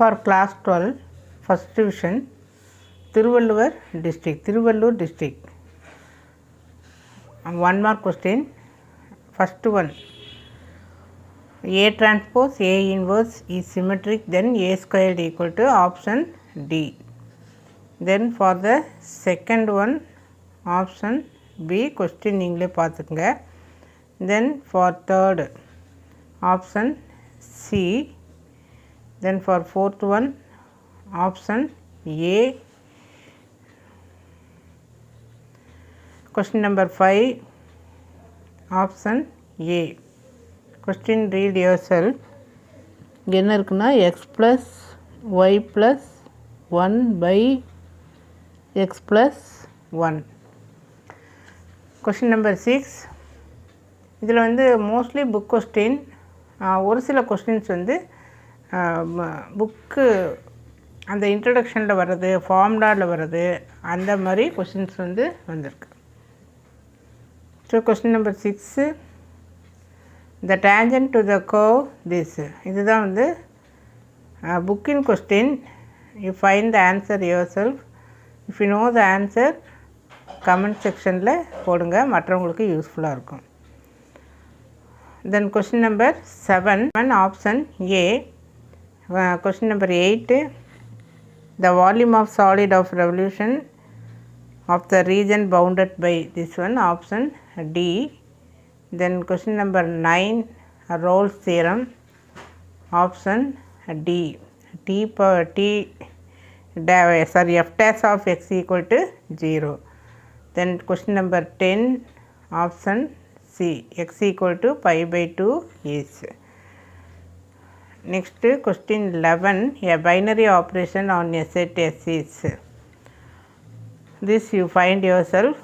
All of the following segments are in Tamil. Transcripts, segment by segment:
for class twelve first division Thiruvalluvar district Thiruvallur district one more question first one a transpose a inverse is symmetric then a squared equal to option d then for the second one option b question நீங்களே பார்த்துக்குங்க then for third option c then for fourth one option A question number 5 option A question read yourself என்ன இருக்குன்னா X plus Y plus one by X plus one question number six இதில் வந்து மோஸ்ட்லி புக் கொஸ்டின் ஒரு சில கொஸ்டின்ஸ் வந்து புக்கு அந்த இன்ட்ரடக்ஷனில் வர்றது ஃபார்ம்லாவில் வர்றது அந்த மாதிரி கொஷின்ஸ் வந்து வந்திருக்கு so question number six the tangent to the curve this இதுதான் வந்து புக்கின் question you find the answer yourself if you know the answer comment செக்ஷனில் போடுங்க மற்றவங்களுக்கு யூஸ்ஃபுல்லாக இருக்கும் then question number seven one option A question number 8 the volume of solid of revolution of the region bounded by this one option D then question number 9 Rolle's theorem option D T power T sorry f dash of x equal to 0 then question number 10 option C x equal to pi by 2 is Next question 11 a binary operation on a set S is. This you find yourself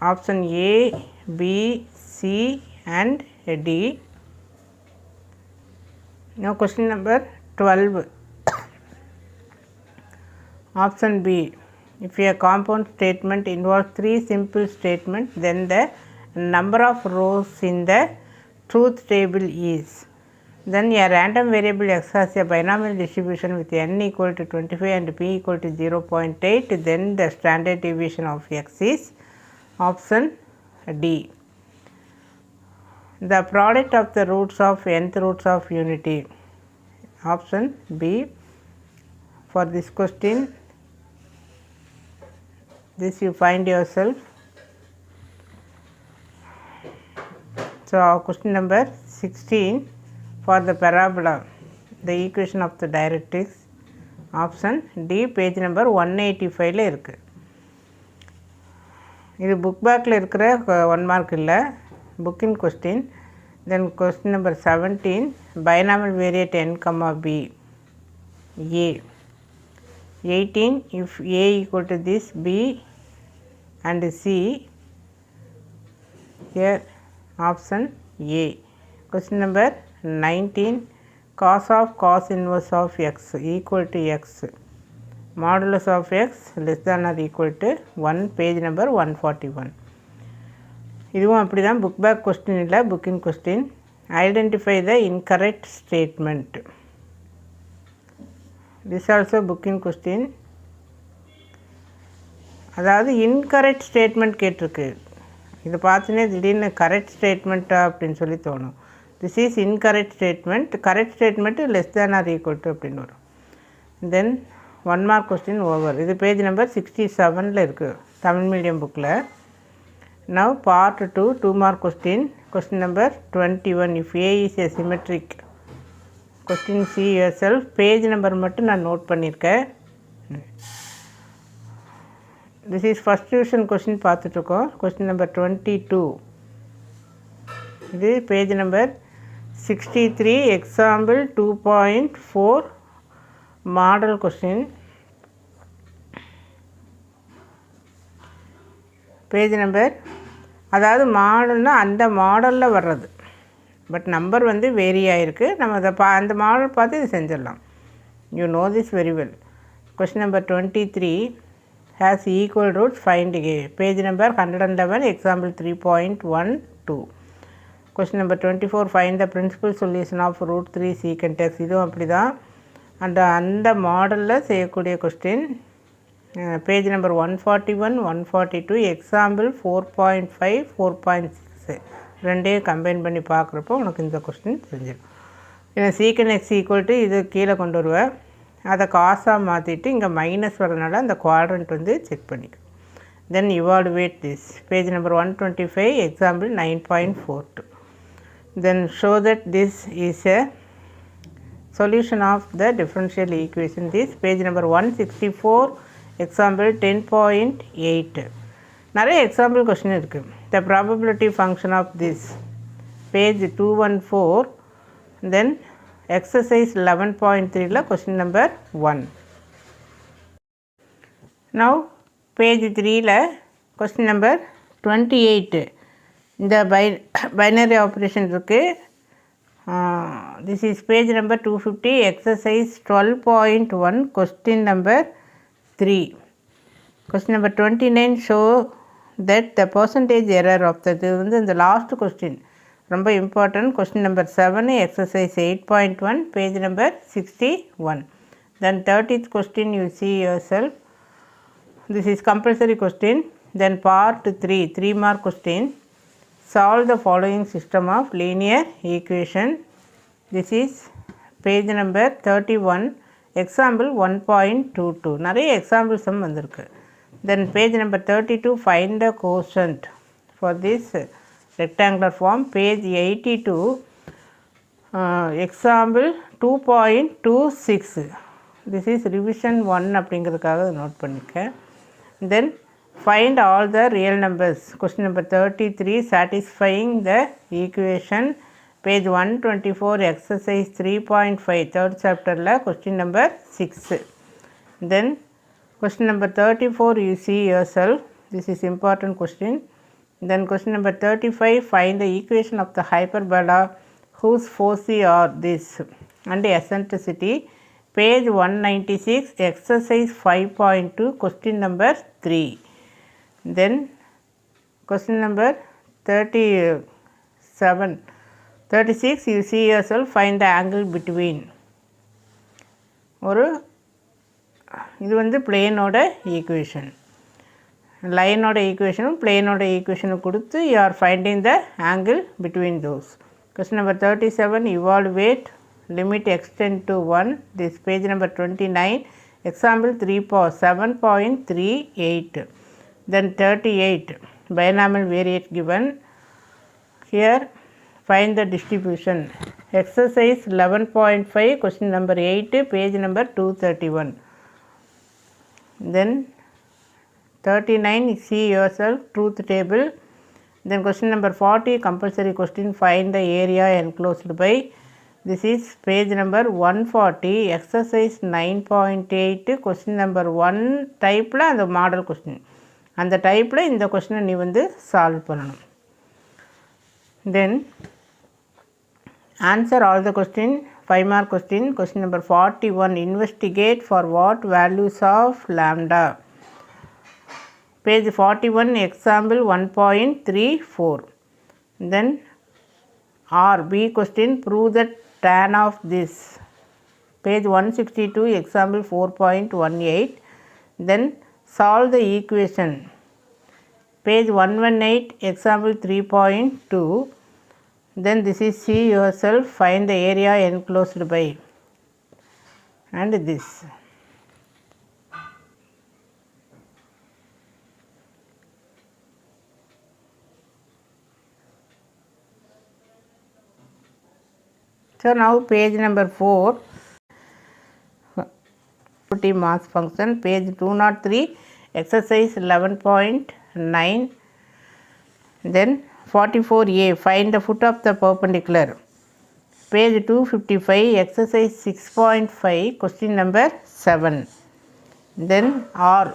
option A, B, C and D. Now question number 12 option B if a compound statement involves three simple statements then the number of rows in the truth table is. Then your random variable x has a binomial distribution with n equal to 25 and p equal to 0.8 then the standard deviation of x is option D. The product of the roots of nth roots of unity option B. For this question this you find yourself so question number sixteen for the parabola the parabola, of the directrix option D page number one eighty ஃபைவ்ல இருக்குது இது புக் பேக்கில் இருக்கிற ஒன் மார்க் இல்லை புக்கின் question then question number seventeen binomial variate N comma P A eighteen if A equal to this B and C A option A question number nineteen cos of cos inverse of X equal to X modulus of X less than or equal to one page number one forty one இதுவும் அப்படி தான் புக் பேக் கொஸ்டின் இல்லை புக்கின் question identify the incorrect statement this also புக்கின் question அதாவது இன்கரெக்ட் ஸ்டேட்மெண்ட் கேட்டிருக்கு இதை பார்த்தோன்னே திடீர்னு கரெக்ட் ஸ்டேட்மெண்ட்டா அப்படின்னு சொல்லி தோணும் this is incorrect statement correct statement less than or equal to அப்படின்னு வரும் then one mark question over இது பேஜ் நம்பர் சிக்ஸ்டி செவனில் இருக்குது தமிழ் மீடியம் புக்கில் now part two two mark question question number twenty one if A is A symmetric question see yourself page number மட்டும் நான் நோட் பண்ணியிருக்கேன் this is first tuition question பார்த்துட்ருக்கோம் கொஸ்டின் நம்பர் டுவெண்ட்டி டூ இது page number sixty three example two point four model question page number அதாவது மாடல்னால் அந்த மாடலில் வர்றது பட் நம்பர் வந்து வேரி ஆகிருக்கு நம்ம அதை பா அந்த மாடல் பார்த்து இதை செஞ்சிடலாம் you know this very well question number twenty three has equal roots find A. Page number 111 example 3.12. Question number 24 four the principal solution solution of root three x டெக்ஸ் இதுவும் அந்த அந்த மாடலில் செய்யக்கூடிய question page number one forty one one forty two example four five four ரெண்டையும் பண்ணி பார்க்குறப்போ உனக்கு இந்த கொஸ்டின் தெரிஞ்சிடும் இன்ன secant எக்ஸ் ஈக்குவல் to இது கீழே கொண்டு வருவேன் அதை காசாக மாற்றிட்டு இங்கே மைனஸ் வரனால அந்த குவாட்ரண்ட் வந்து செக் பண்ணிக்கும் then evaluate this page number one twenty five example nine point four two then show that this is a solution of the differential equation this page number one sixty four example ten point eight நிறைய எக்ஸாம்பிள் கொஷின் இருக்குது the probability function of this page two one four then exercise eleven point த்ரீல question number one now page த்ரீல கொஸ்டின் நம்பர் டுவெண்ட்டி எயிட்டு இந்த பை பைனரி ஆப்ரேஷன் இருக்குது this is page number 250 exercise 12.1 question number 3 question number 29 show that the percentage error of the இது வந்து இந்த லாஸ்ட் கொஸ்டின் ரொம்ப important question number seven exercise eight point one page number sixty one then thirtieth question you see yourself this is compulsory question then part 3 3 mark question solve the following system of linear equation this is page number 31 example 1.22 நிறைய examples சம் வந்திருக்கு then page number 32 find the quotient for this rectangular form page 82 uh, example 2.26 this is revision 1 அப்படிங்கிறதுக்காக நோட் பண்ணியிருக்கேன் then find all the real numbers question number thirty three satisfying the equation page one twenty four exercise three point five third சாப்டரில் question number six then question number thirty four you see your this is important question then question number 35 find the equation of the hyperbola whose foci are this and eccentricity page 196 exercise 5.2 question number 3 then question number 37 36 you see yourself find the angle between ஒரு இது வந்து பிளேனோட ஈக்குவேஷன் லைனோட ஈக்குவேஷனும் பிளேனோட ஈக்குவேஷனும் கொடுத்து you are finding the angle between those question number thirty seven evaluate limit extend to 1 this page number 29 example 3 po 7.38 then 38 binomial variate given here find the distribution exercise 11.5 question number 8 page number 231 then 39 see yourself truth table then question number 40 compulsory question find the area enclosed by this is page number 140 exercise 9.8 question number 1 டைப்பில் அந்த மாடல் கொஸ்டின் அந்த டைப்பில் இந்த கொஸ்டினை நீ வந்து சால்வ் பண்ணணும் then answer all the question five mark question question number forty one investigate for what values of lambda page 41 example 1.34 then R B question prove the tan of this page 162 example 4.18 then solve the equation page 118 example 3.2 then this is see yourself find the area enclosed by and this So now page number 4 multi mass function page 203 exercise 11.9 then 44a find the foot of the perpendicular page 255 exercise 6.5 question number 7 then r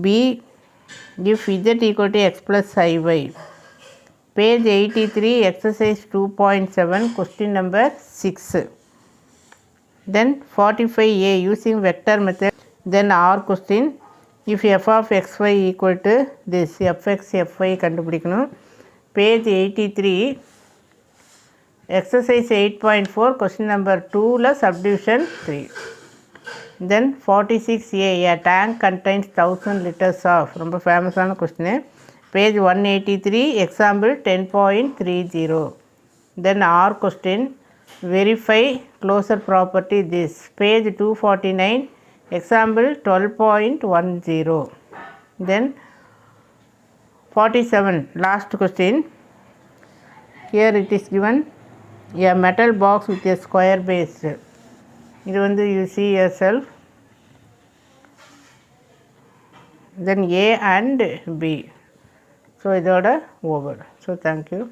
b give z equal to x plus i y page eighty three exercise two point seven question number six then forty five A using vector method then or question if f of x y equal to this f x f i கண்டுபிடிக்கணும் page eighty three exercise eight point four question number டூவில் subdivision three then forty six A A tank contains thousand litres of ரொம்ப ஃபேமஸான question page one eighty three example ten point three zero then our question verify closure property this page two forty nine example twelve point one zero then forty seven last question here it is given a metal box with a square base இது வந்து you see yourself then A and B so இதோட ஓவர் ஸோ தேங்க்யூ